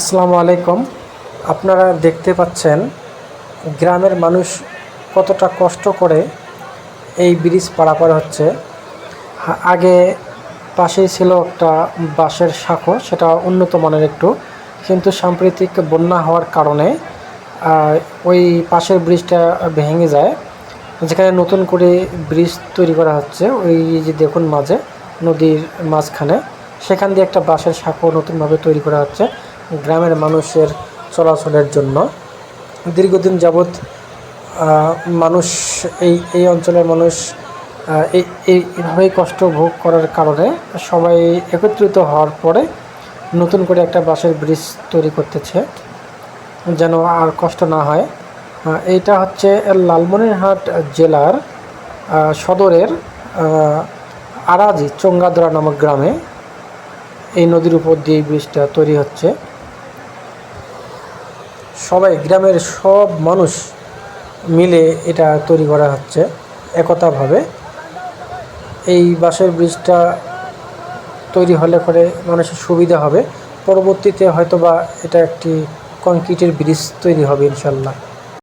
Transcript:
আসসালামু আলাইকুম। আপনারা দেখতে পাচ্ছেন গ্রামের মানুষ কতটা কষ্ট করে এই ব্রিজ পারাপার হচ্ছে। আগে পাশেই ছিল একটা বাঁশের সাঁকো, সেটা উন্নত মানের একটু। কিন্তু সাম্প্রতিক বন্যা হওয়ার কারণে ওই পাশের ব্রিজটা ভেঙে যায়। যেখানে নতুন করে ব্রিজ তৈরি করা হচ্ছে, ওই যে দেখুন মাঝে, নদীর মাঝখানে। সেখান দিয়ে একটা বাঁশের সাঁকো নতুনভাবে তৈরি করা হচ্ছে। গ্রামের মানুষের চলাচলের জন্য। দীর্ঘদিন যাবৎ মানুষ এই এই অঞ্চলের মানুষ এই, এই- এইভাবেই কষ্ট ভোগ করার কারণে সবাই একত্রিত হওয়ার পরে নতুন করে একটা বাঁশের ব্রিজ তৈরি করতেছে, যেন আর কষ্ট না হয়। এইটা হচ্ছে লালমনিরহাট জেলার সদরের আরাজি চোঙ্গাদরা নামক গ্রামে এই নদীর উপর দিয়ে ব্রিজটা তৈরি হচ্ছে। সবাই, গ্রামের সব মানুষ মিলে এটা তৈরি করা হচ্ছে একতাভাবে। এই বাঁশের ব্রিজটা তৈরি হলে পরে মানুষের সুবিধা হবে। পরবর্তীতে হয়তোবা এটা একটি কংক্রিটের ব্রিজ তৈরি হবে ইনশাল্লাহ।